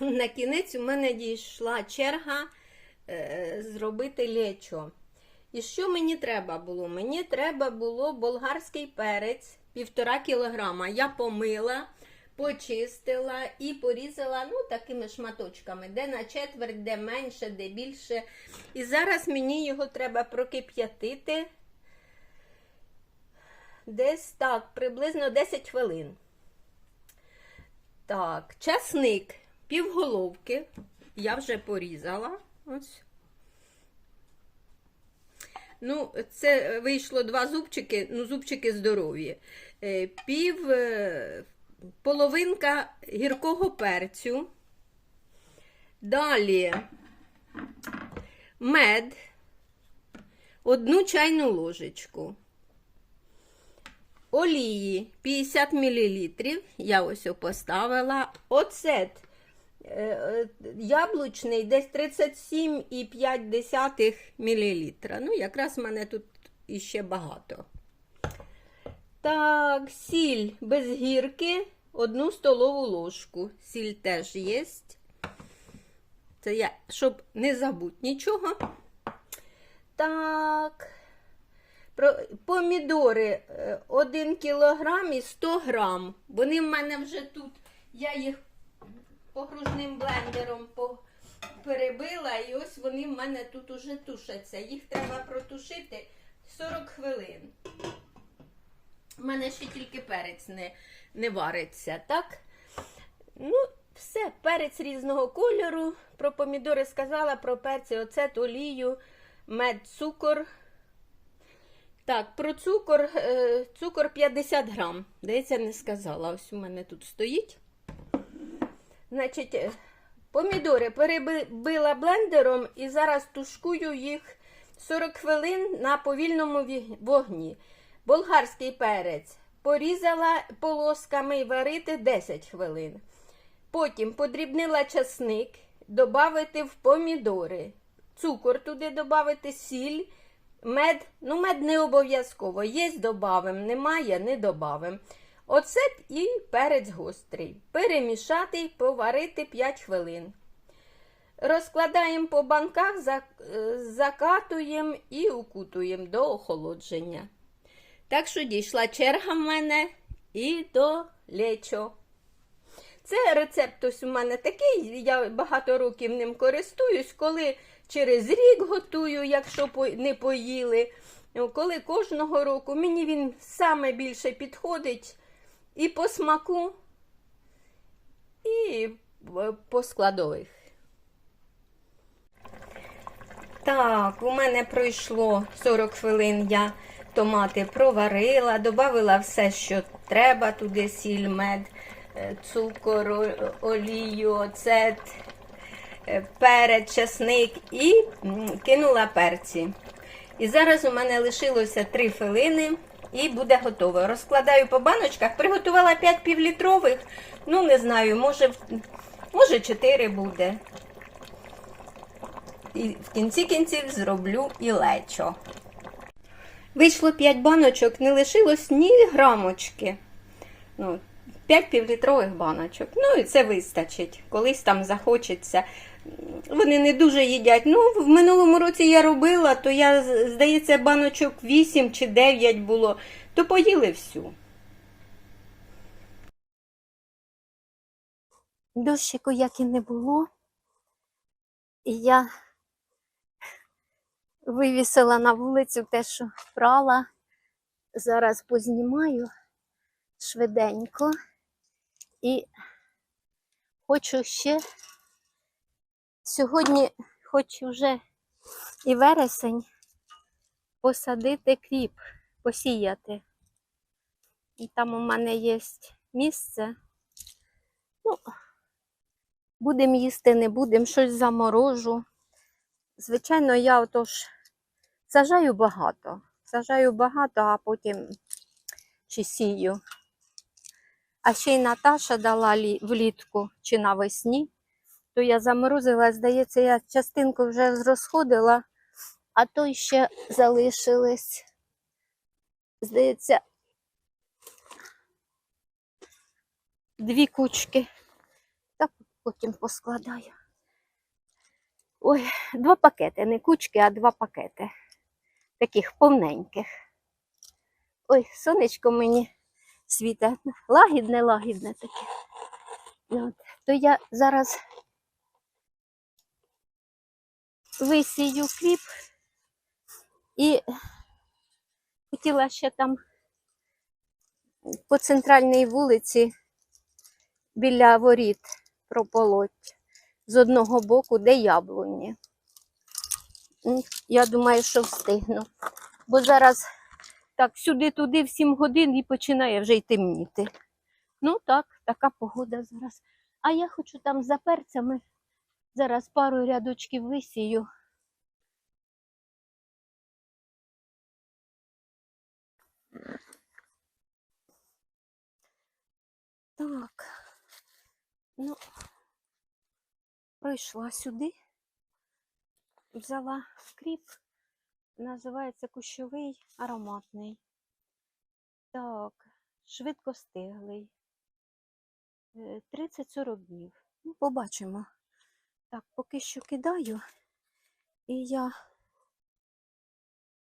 на кінець у мене дійшла черга е, зробити лечо. І що мені треба було? Мені треба було болгарський перець півтора кілограма. Я помила, почистила і порізала ну, такими шматочками, де на четверть, де менше, де більше. І зараз мені його треба прокип'ятити. Десь так, приблизно 10 хвилин. Так, часник півголовки. Я вже порізала. Ось. Ну, це вийшло два зубчики, ну, зубчики здорові. Е, Пів е, половинка гіркого перцю. Далі мед, одну чайну ложечку. Олії 50 мл. Я ось поставила. Оцет е, е, яблучний десь 37,5 мл. Ну, якраз в мене тут іще багато. Так, сіль без гірки, одну столову ложку. Сіль теж є. Це я, щоб не забути нічого. Так. Помідори 1 кілограм і 100 грам. Вони в мене вже тут. Я їх погружним блендером перебила, і ось вони в мене тут уже тушаться. Їх треба протушити 40 хвилин. У мене ще тільки перець не, не вариться, так? Ну, все, перець різного кольору. Про помідори сказала, про перці, оцет, олію, мед, цукор. Так, про цукор. е, Цукор 50 грам. Здається, не сказала. Ось у мене тут стоїть. Значить, е, помідори перебила блендером і зараз тушкую їх 40 хвилин на повільному вогні. Болгарський перець порізала полосками і варити 10 хвилин. Потім подрібнила часник, додати в помідори, цукор туди додати, сіль, мед. Ну, мед не обов'язково. Є добавим, немає, не добавим. Оцет і перець гострий. Перемішати і поварити 5 хвилин. Розкладаємо по банках, е, закатуємо і укутуємо до охолодження. Так що дійшла черга в мене і до лечо. Це рецепт ось у мене такий, я багато років ним користуюсь, коли через рік готую, якщо не поїли. Коли кожного року мені він саме більше підходить і по смаку, і е, по складових. Так, у мене пройшло 40 хвилин. Я томати проварила, додала все, що треба, туди сіль, мед, е, цукор, олію, оцет, е, перець, чесник і кинула перці. І зараз у мене лишилося 3 хвилини і буде готово. Розкладаю по баночках. Приготувала 5 півлітрових. Ну, не знаю, може, може 4 буде. І в кінці кінців зроблю і лечо. Вийшло 5 баночок, не лишилось ні грамочки. Ну, 5 півлітрових баночок. Ну і це вистачить. Колись там захочеться. Вони не дуже їдять. Ну, в минулому році я робила, то я, здається, баночок 8 чи 9 було, то поїли всю. Дощику як і не було. І я вивісила на вулицю те, що прала. Зараз познімаю швиденько. І хочу ще сьогодні, хоч вже і вересень, посадити кріп, посіяти. І там у мене є місце. Ну, будемо їсти, не будемо, щось заморожу. Звичайно, я отож сажаю багато. Сажаю багато, а потім чи сію. А ще й Наташа дала влітку чи навесні, то я заморозила, здається, я частинку вже зрозходила, а то ще залишились. Здається, дві кучки. Так Потім поскладаю. Ой, два пакети, не кучки, а два пакети. Таких повненьких. Ой, сонечко мені світе. Лагідне, лагідне таке. От. То я зараз висію кріп і хотіла ще там по центральній вулиці біля воріт прополоть з одного боку, де яблуні. Я думаю, що встигну. Бо зараз так сюди-туди в 7 годин і починає вже й темніти. Ну так, така погода зараз. А я хочу там за перцями зараз пару рядочків висію. Так. Ну, пройшла сюди, взяла скріп, називається кущовий ароматний. Так, швидкостиглий. Е, 30-40 днів. Ну, побачимо. Так, поки що кидаю. І я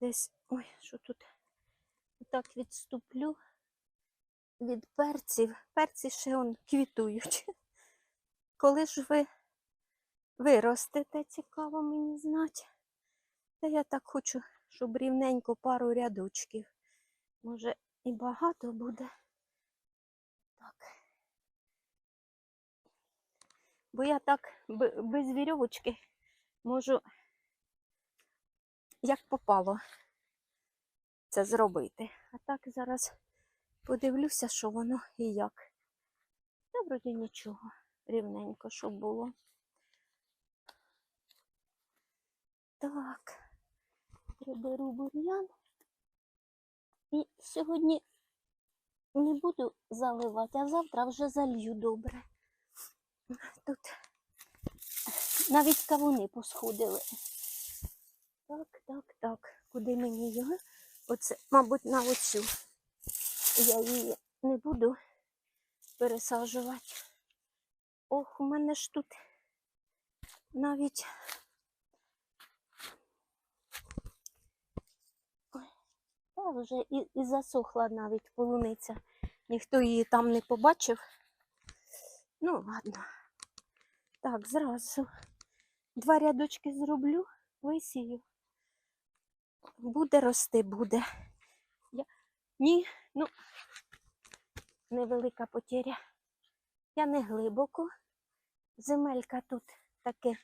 десь. Ой, що тут? Так відступлю від перців. Перці ще он квітують. Коли ж ви виростете, цікаво мені знати. Та я так хочу, щоб рівненько пару рядочків. Може, і багато буде. Бо я так без вірьовочки можу, як попало, це зробити. А так зараз подивлюся, що воно і як. Та вроді нічого, рівненько, щоб було. Так, приберу бур'ян. І сьогодні не буду заливати, а завтра вже залью добре. Тут навіть кавуни посходили. Так, так, так. Куди мені його? Оце, мабуть, на оцю. Я її не буду пересаджувати. Ох, у мене ж тут навіть. Ой, Та вже і, і засохла навіть полуниця. Ніхто її там не побачив. Ну, ладно. Так, зразу. Два рядочки зроблю, висію. Буде рости, буде. Я... Ні, ну, невелика потеря. Я не глибоко. Земелька тут таки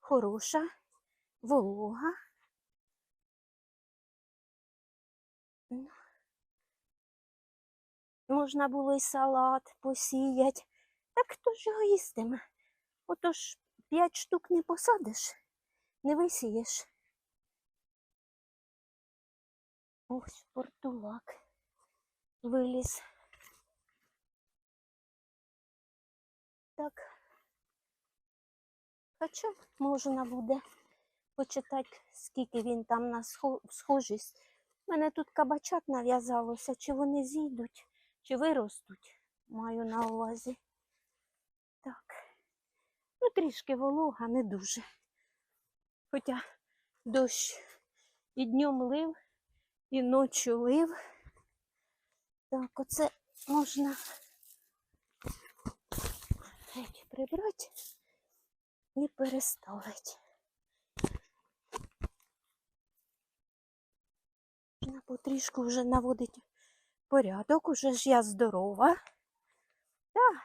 хороша, волога. Ну, Можна було і салат посіяти. Так хто ж його їстиме? Отож п'ять штук не посадиш, не висієш. Ось портулак виліз. Так. Хоча можна буде почитати, скільки він там на схожість. У мене тут кабачат нав'язалося, чи вони зійдуть, чи виростуть, маю на увазі. Ну, трішки волога, не дуже. Хоча дощ і днем лив, і ночі лив. Так, оце можна геть прибрати і переставити. Можна потрішку вже наводити порядок, уже ж я здорова. Так,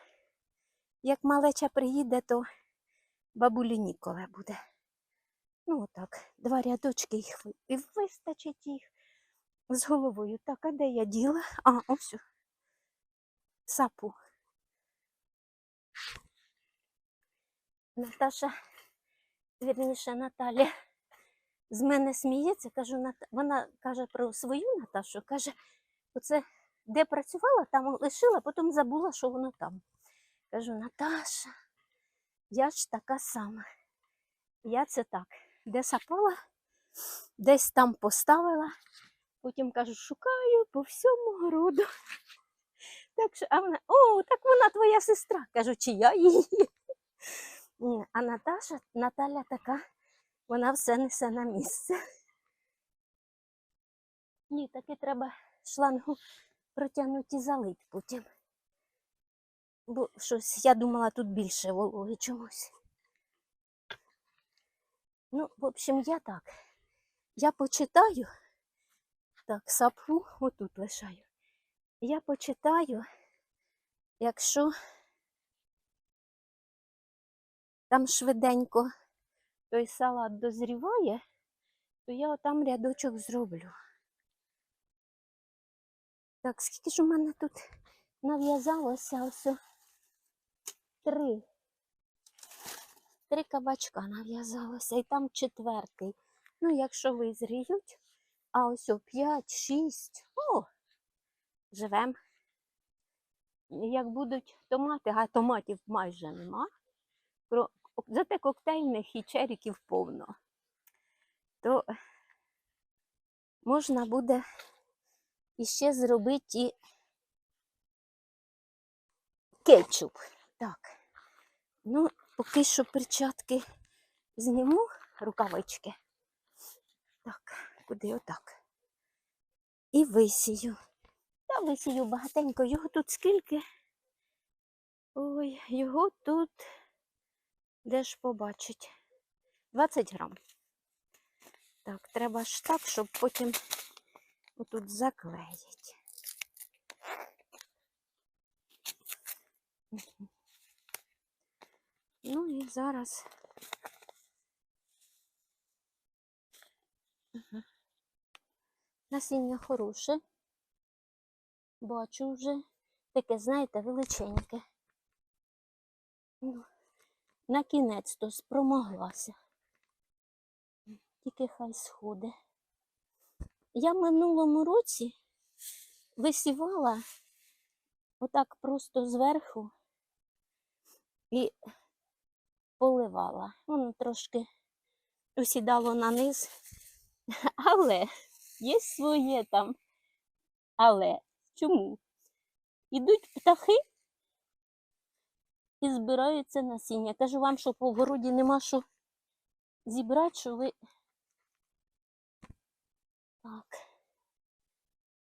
як малеча приїде, то бабулі ніколи буде. Ну, отак, два рядочки їх і вистачить їх з головою. Так, а де я діла? А, ось. Сапу. Наташа, вірніше, Наталя, з мене сміється, кажу, вона каже про свою Наташу, каже, оце де працювала, там лишила, потім забула, що воно там. Кажу, Наташа, я ж така сама. Я це так, де сапала, десь там поставила, потім кажу, шукаю по всьому городу. Так що, а вона, о, так вона твоя сестра. Кажу, чи я її? А Наташа, Наталя така, вона все несе на місце. Ні, таки треба шлангу протягнути і залить потім. Бо щось, я думала, тут більше вологи чомусь. Ну, в общем, я так. Я почитаю. Так, сапу отут лишаю. Я почитаю, якщо там швиденько той салат дозріває, то я там рядочок зроблю. Так, скільки ж у мене тут нав'язалося ось три. Три кабачка нав'язалося, і там четвертий. Ну, якщо визріють, а ось о п'ять, шість. О, живем. Як будуть томати, а томатів майже нема. Зате коктейльних і черіків повно. То можна буде іще зробити кетчуп. Так. Ну, поки що перчатки зніму, рукавички. Так, куди отак. І висію. Та висію багатенько. Його тут скільки? Ой, його тут де ж побачить? 20 грам. Так, треба ж так, щоб потім отут заклеїть. Ну і зараз. Ага. Насіння хороше. Бачу вже. Таке, знаєте, величеньке. Ну, на кінець то спромоглася. Тільки хай сходи. Я минулому році висівала отак просто зверху і поливала. Воно трошки осідало на низ, але є своє там. Але чому? Ідуть птахи і збираються насіння. Кажу вам, що по городі нема що зібрати, що ви. Так.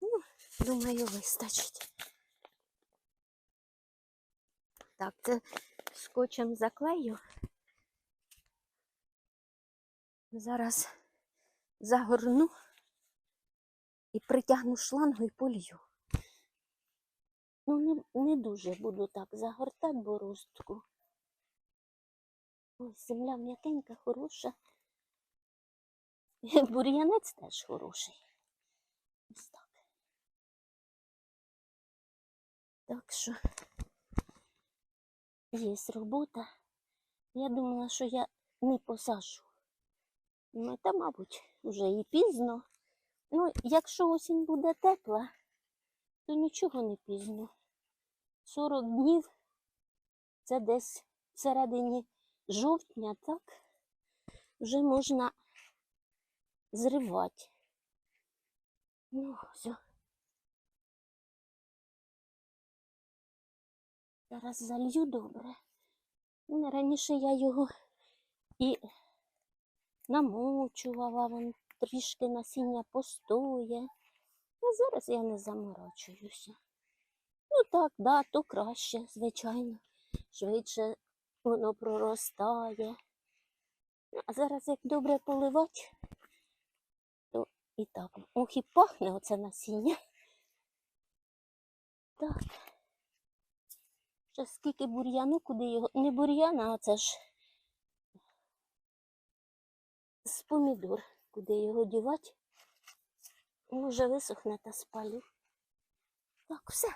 Ну, думаю, вистачить. Так, це скотчем заклею. Зараз загорну і притягну шлангу і полью. Ну, не, не дуже буду так загортати боростку. Ой, земля м'якенька, хороша. Бур'янець теж хороший. Ось так. Так що є робота. Я думала, що я не посажу. Ну, та, мабуть, вже і пізно. Ну, якщо осінь буде тепла, то нічого не пізно. 40 днів це десь всередині жовтня, так? Вже можна зривати. Ну, все. Зараз залью добре. Ну, Раніше я його і намочувала, вон трішки насіння постоє. А зараз я не заморочуюся. Ну так, да, то краще, звичайно. Швидше воно проростає. А зараз як добре поливати, то і так. Ох, і пахне оце насіння. Так. Ще скільки бур'яну, куди його. Не бур'ян, а оце ж з помідор, куди його дівати. Може висохне та спалю. Так, все.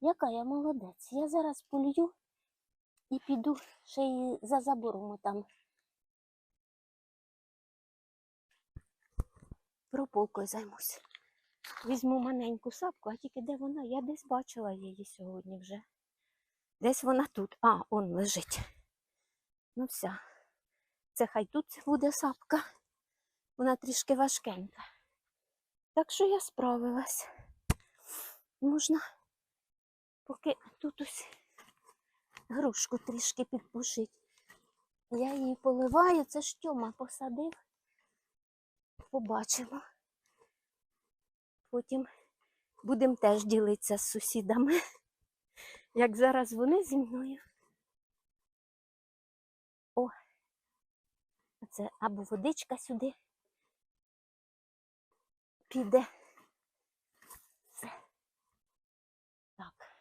Яка я молодець. Я зараз полью і піду ще й за забором там. Прополкою займусь. Візьму маленьку сапку, а тільки де вона? Я десь бачила її сьогодні вже. Десь вона тут. А, он лежить. Ну все. Це хай тут буде сапка. Вона трішки важкенька. Так що я справилась. Можна поки тут ось грушку трішки підпушити. Я її поливаю, це ж Тьома посадив. Побачимо. Потім будемо теж ділитися з сусідами. Як зараз вони зі мною. О, це або водичка сюди піде. Все. Так.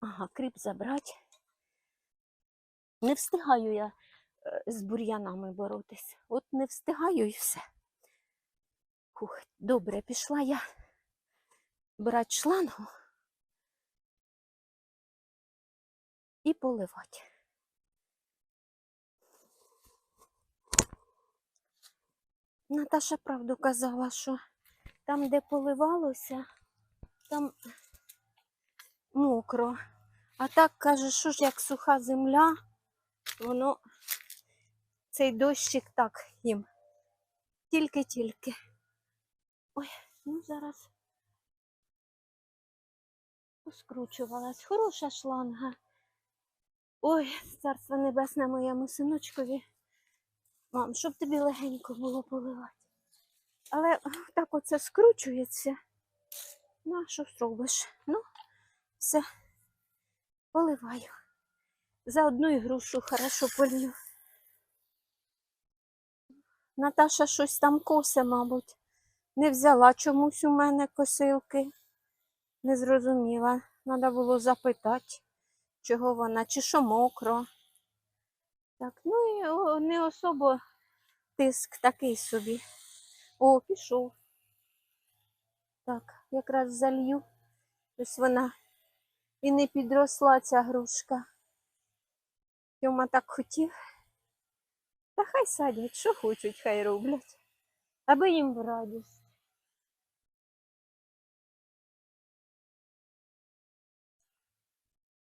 Ага, кріп забрати. Не встигаю я е, з бур'янами боротись. От не встигаю і все. Фух, добре, пішла я брати шлангу і поливати. Наташа правду казала, що там, де поливалося, там мокро. А так каже, що ж як суха земля, воно цей дощик так їм. Тільки-тільки. Ой, ну зараз поскручувалась. Хороша шланга. Ой, царство небесне моєму синочкові. Мам, щоб тобі легенько було поливати. Але так оце скручується. Ну, а що зробиш? Ну, все, поливаю. За одну ігрушу хорошо полью. Наташа щось там косе, мабуть. Не взяла чомусь у мене косилки. Не зрозуміла. Треба було запитати, чого вона, чи що мокро. Так, ну і не особо тиск такий собі. О, пішов. Так, якраз залью. Ось вона і не підросла ця грушка. Тьома так хотів. Та хай садять, що хочуть, хай роблять. Аби їм в радість.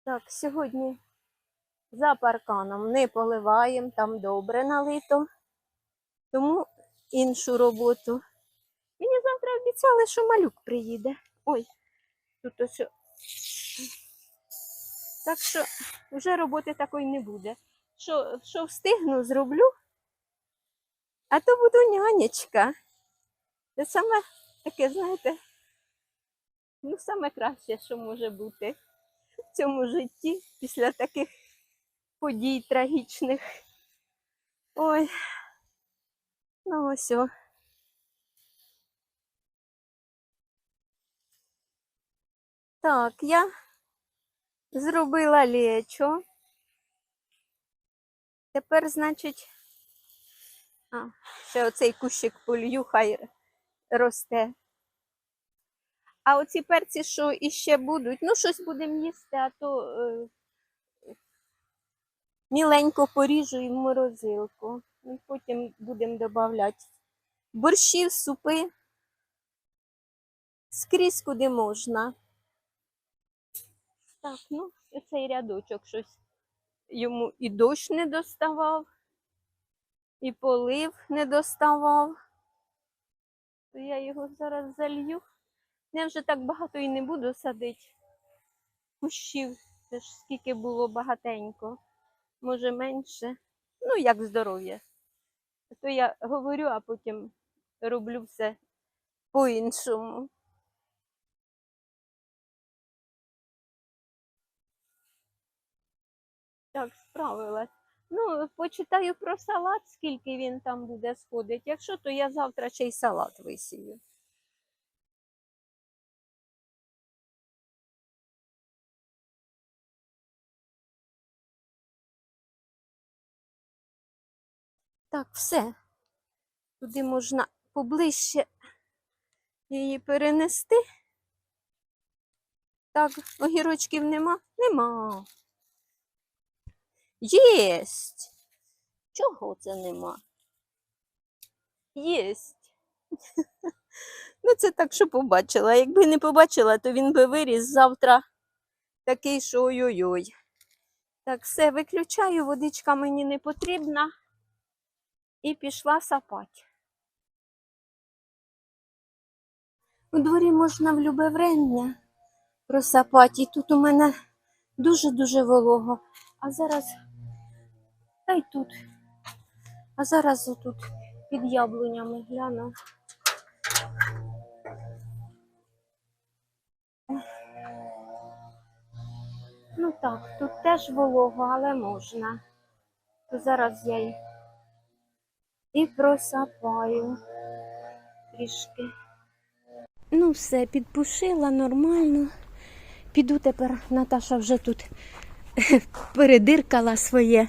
Так, сьогодні за парканом не поливаємо, там добре налито. Тому іншу роботу. Мені завтра обіцяли, що малюк приїде. Ой, тут ось. Так що вже роботи такої не буде. Що, що встигну, зроблю. А то буду нянечка. Це саме таке, знаєте, ну, саме краще, що може бути в цьому житті після таких подій трагічних. Ой, ну ось. о. Так, я зробила лечо. Тепер, значить, а, ще оцей кущик полью, хай росте. А оці перці, що іще будуть, ну, щось будемо їсти, а то е, міленько поріжу і в морозилку. І потім будемо додавати борщів, супи. Скрізь куди можна. Так, ну, цей рядочок щось йому і дощ не доставав, і полив не доставав. То я його зараз залью. Я вже так багато і не буду садити. Кущів, це ж скільки було багатенько. Може менше. Ну, як здоров'я. То я говорю, а потім роблю все по-іншому. Так, справилась. Ну, почитаю про салат, скільки він там буде сходити. Якщо, то я завтра ще й салат висію. Так, все. Туди можна поближче її перенести. Так, огірочків нема? Нема. Єсть. Чого це нема? Єсть. Ну, це так, що побачила. Якби не побачила, то він би виріс завтра такий, що ой-ой-ой. Так, все, виключаю, водичка мені не потрібна. І пішла сапати. У дворі можна в любе врем'я просапати. І тут у мене дуже-дуже волого. А зараз Та й тут. А зараз отут під яблунями гляну. Ну так, тут теж волого, але можна. То зараз я й і просапаю трішки. Ну, все, підпушила нормально. Піду тепер, Наташа вже тут передиркала своє.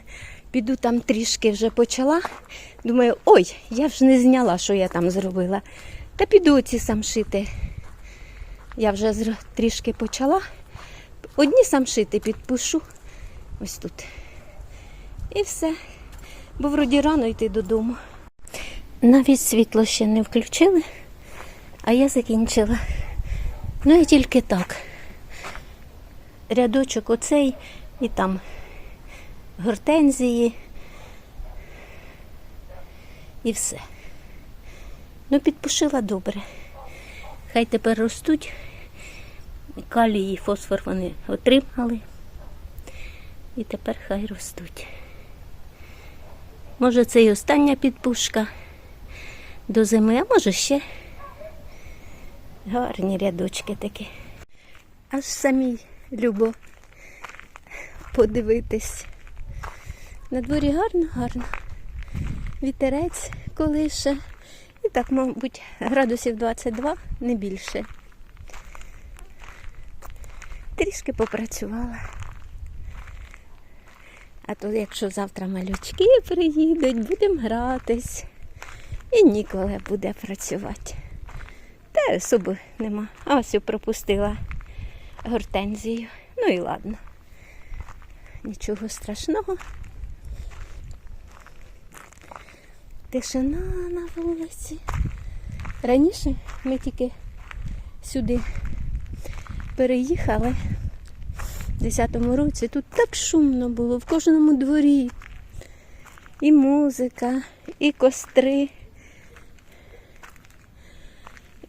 Піду там трішки вже почала. Думаю, ой, я ж не зняла, що я там зробила. Та піду оці самшити. Я вже трішки почала. Одні самшити підпушу. Ось тут. І все. Бо вроді рано йти додому. Навіть світло ще не включили, а я закінчила. Ну і тільки так. Рядочок оцей і там гортензії. І все. Ну, підпушила добре. Хай тепер ростуть. Калій і фосфор вони отримали. І тепер хай ростуть. Може, це і остання підпушка до зими, а може ще. Гарні рядочки такі. Аж самій любо подивитись. На дворі гарно, гарно. Вітерець колише. І так, мабуть, градусів 22, не більше. Трішки попрацювала. А то якщо завтра малючки приїдуть, будемо гратись. І ніколи буде працювати. Та особи нема. А ось пропустила гортензію. Ну і ладно. Нічого страшного. Тишина на вулиці. Раніше ми тільки сюди переїхали в 10-му році. Тут так шумно було в кожному дворі. І музика, і костри,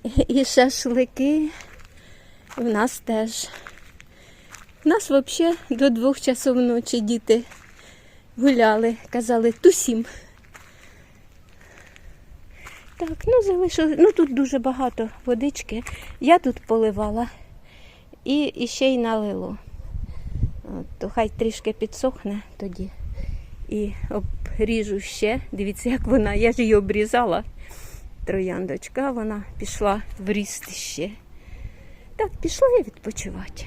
і шашлики. В нас теж. У нас взагалі до двох часов ночі діти гуляли, казали тусім. Так, ну залишили. Ну тут дуже багато водички. Я тут поливала і, і ще й налило. От, то хай трішки підсохне тоді. І обріжу ще. Дивіться, як вона. Я ж її обрізала. Трояндочка, вона пішла в ріст ще. Так, пішла я відпочивати.